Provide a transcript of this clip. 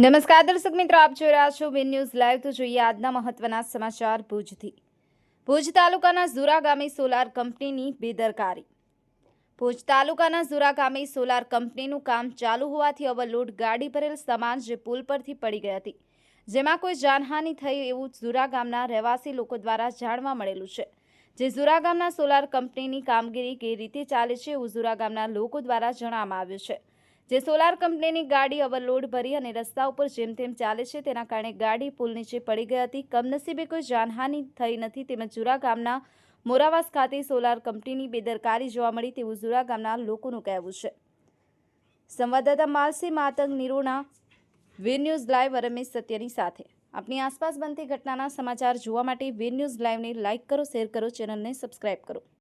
નમસ્કાર દર્શક મિત્રો, આપ જોઈ રહ્યા છો વિન ન્યૂઝ લાઈવ. તો જોઈએ આજના મહત્વના સમાચાર ભુજથી. ભુજ તાલુકાના ઝુરા ગામે સોલાર કંપનીની બેદરકારી. ભુજ તાલુકાના ઝુરા ગામે સોલાર કંપનીનું કામ ચાલુ હોવાથી ઓવરલોડ ગાડી ભરેલ સામાન જે પુલ પરથી પડી ગઈ હતી, જેમાં કોઈ જાનહાનિ થઈ એવું ઝુરા ગામના રહેવાસી લોકો દ્વારા જાણવા મળેલું છે. જે ઝુરા ગામના સોલાર કંપનીની કામગીરી કઈ રીતે ચાલે છે એવું ઝુરા ગામના લોકો દ્વારા જણાવવામાં આવ્યું છે. જે સોલાર કંપનીની ગાડી ઓવરલોડ ભરી અને રસ્તા ઉપર જેમ તેમ ચાલે છે, તેના કારણે ગાડી પુલ નીચે પડી ગઈ હતી. કમનસીબે કોઈ જાનહાનિ થઈ નથી. તેમજ જુરા ગામના મોરાવાસ ખાતે સોલાર કંપનીની બેદરકારી જોવા મળી તેવું જુરા ગામના લોકોનું કહેવું છે. સંવાદદાતા માલસી માતંગ નિરોણા, વીર ન્યૂઝ લાઈવ રમેશ સત્યની સાથે. આપની આસપાસ બનતી ઘટનાના સમાચાર જોવા માટે વીર ન્યૂઝ લાઈવને લાઇક કરો, શેર કરો, ચેનલને સબસ્ક્રાઇબ કરો.